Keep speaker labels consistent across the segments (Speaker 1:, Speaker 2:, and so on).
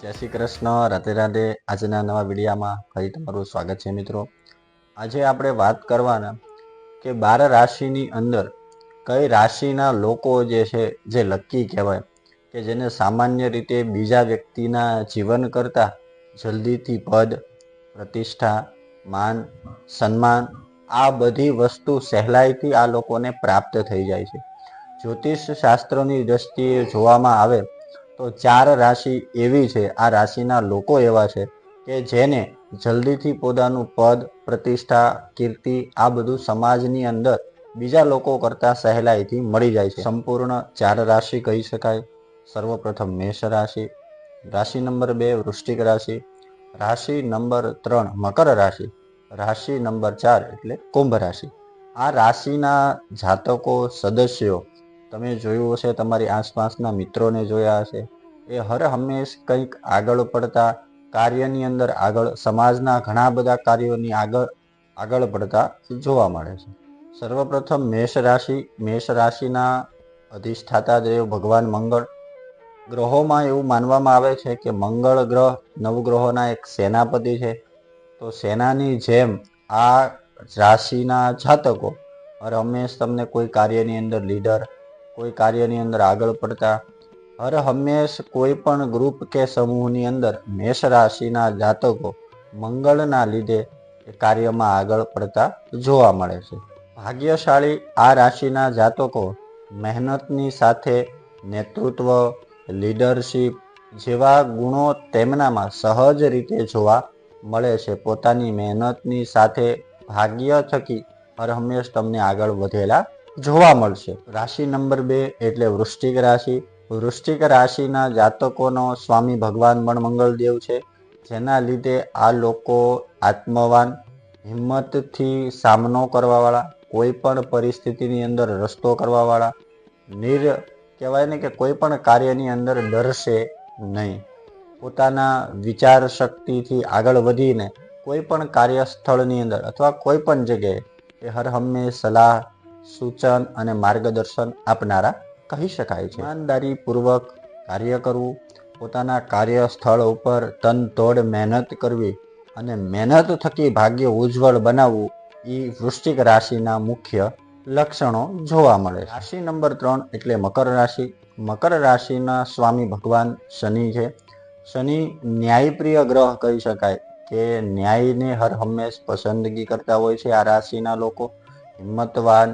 Speaker 1: જય શ્રી કૃષ્ણ. રાધે રાધે. આજના નવા વિડીયામાં ફરી તમારું સ્વાગત છે મિત્રો. આજે આપણે વાત કરવાના કે બાર રાશિની અંદર કઈ રાશિના લોકો જે છે, જે લકી કહેવાય કે જેને સામાન્ય રીતે બીજા વ્યક્તિના જીવન કરતાં જલ્દીથી પદ, પ્રતિષ્ઠા, માન, સન્માન આ બધી વસ્તુ સહેલાઈથી આ લોકોને પ્રાપ્ત થઈ જાય છે. જ્યોતિષ શાસ્ત્રની દ્રષ્ટિએ જોવામાં આવે તો ચાર રાશિ એવી છે, આ રાશિના લોકો એવા છે કે જેને જલ્દીથી પોતાનું પદ, પ્રતિષ્ઠા, કીર્તિ, આ બધું સમાજની અંદર બીજા લોકો કરતા સહેલાઈથી મળી જાય છે. સંપૂર્ણ ચાર રાશિ કહી શકાય. સર્વપ્રથમ મેષ રાશિ રાશિ નંબર બે વૃશ્ચિક રાશિ રાશિ નંબર ત્રણ મકર રાશિ રાશિ નંબર ચાર એટલે કુંભ રાશિ. આ રાશિના જાતકો, સદસ્યો તમે જોયું હશે તમારી આસપાસના મિત્રોને જોયા હશે. એ હર હંમેશ કંઈક આગળ પડતા કાર્યની અંદર આગળ, સમાજના ઘણા બધા કાર્યોની આગળ આગળ પડતા જોવા મળે છે. સર્વપ્રથમ મેષ રાશિ, મેષ રાશિના અધિષ્ઠાતા દેવ ભગવાન મંગળ ગ્રહોમાં એવું માનવામાં આવે છે કે મંગળ ગ્રહ નવગ્રહોના એક સેનાપતિ છે. તો સેનાની જેમ આ રાશિના જાતકો હર હંમેશ તમને કોઈ કાર્યની અંદર લીડર કોઈ કાર્યની અંદર આગળ પડતા, હર હંમેશ કોઈ પણ ગ્રુપ કે સમૂહની અંદર મેષ રાશિના જાતકો મંગળના લીધે કાર્યમાં આગળ પડતા જોવા મળે છે. ભાગ્યશાળી આ રાશિના જાતકો મહેનતની સાથે નેતૃત્વ, લીડરશીપ જેવા ગુણો તેમનામાં સહજ રીતે જોવા મળે છે. પોતાની મહેનતની સાથે ભાગ્ય થકી હર હંમેશ તમને આગળ વધેલા જોવા મળશે. રાશિ નંબર બે એટલે વૃશ્ચિક રાશિ. વૃશ્ચિક રાશિના જાતકોનો સ્વામી ભગવાન પણ મંગળદેવ છે. જેના લીધે આ લોકો આત્મવાન, હિંમતથી સામનો કરવાવાળા, કોઈ પણ પરિસ્થિતિની અંદર રસ્તો કરવાવાળા, નિર કહેવાય ને કે કોઈ પણ કાર્યની અંદર ડરશે નહીં. પોતાના વિચાર શક્તિથી આગળ વધીને કોઈ પણ કાર્યસ્થળની અંદર અથવા કોઈ પણ જગ્યાએ એ હર હંમેશ સલાહ સૂચન અને માર્ગદર્શન આપનારા કહી શકાય છે. ઈમાનદારીપૂર્વક કાર્ય કરવું, પોતાના કાર્યસ્થળ ઉપર તન તોડ મહેનત કરવી અને મહેનત થકી ભાગ્ય ઉજ્જવળ બનાવવું એ વૃશ્ચિક રાશિના મુખ્ય લક્ષણો જોવા મળે રાશિ નંબર ત્રણ એટલે મકર રાશિ. મકર રાશિના સ્વામી ભગવાન શનિ છે. શનિ ન્યાયપ્રિય ગ્રહ કહી શકાય કે ન્યાયને હર હંમેશ પસંદગી કરતા હોય છે આ રાશિના લોકો. હિંમતવાન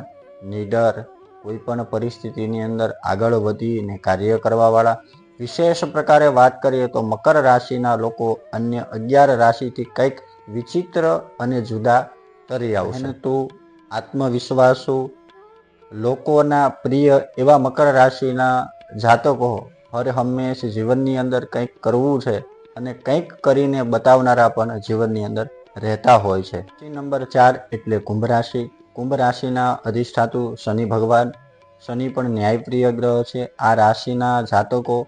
Speaker 1: નીડર કોઈ પણ પરિસ્થિતિની અંદર આગળ વધીને કાર્ય કરવાવાળા. વિશેષ પ્રકારે વાત કરીએ તો મકર રાશિના લોકો અન્ય અગિયાર રાશિથી કંઈક વિચિત્ર અને જુદા તરી આવશે. તો આત્મવિશ્વાસુ લોકોના પ્રિય એવા મકર રાશિના જાતકો હર હંમેશ જીવનની અંદર કંઈક કરવું છે અને કંઈક કરીને બતાવનારા પણ જીવનની અંદર રહેતા હોય છે. નંબર ચાર એટલે કુંભ રાશિ. કુંભ રાશિના અધિષ્ઠાતુ શનિ ભગવાન. શનિ પણ ન્યાયપ્રિય ગ્રહ છે. આ રાશિના જાતકો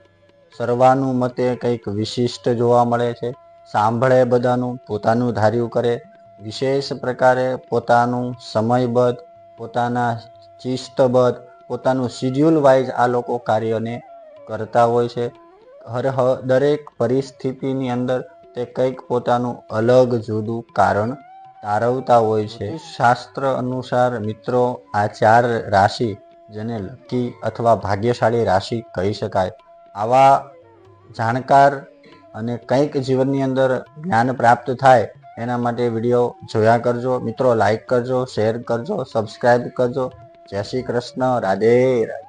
Speaker 1: સર્વાનુમતે કંઈક વિશિષ્ટ જોવા મળે છે. સાંભળે બધાનું, પોતાનું ધાર્યું કરે. વિશેષ પ્રકારે પોતાનું સમયબદ્ધ, પોતાના શિસ્તબદ્ધ પોતાનું શિડ્યુલ વાઇઝ આ લોકો કાર્યને કરતા હોય છે. હર દરેક પરિસ્થિતિની અંદર તે કંઈક પોતાનું અલગ જુદું કારણ તારવતા હોય છે. શાસ્ત્ર અનુસાર મિત્રો, આ ચાર રાશિ જેને લકી અથવા ભાગ્યશાળી રાશિ કહી શકાય. આવા જાણકાર અને કંઈક જીવનની અંદર જ્ઞાન પ્રાપ્ત થાય એના માટે વીડિયો જોયા કરજો. મિત્રો લાઈક કરજો શેર કરજો સબસ્ક્રાઈબ કરજો. જય શ્રી કૃષ્ણ. રાધે રાધે.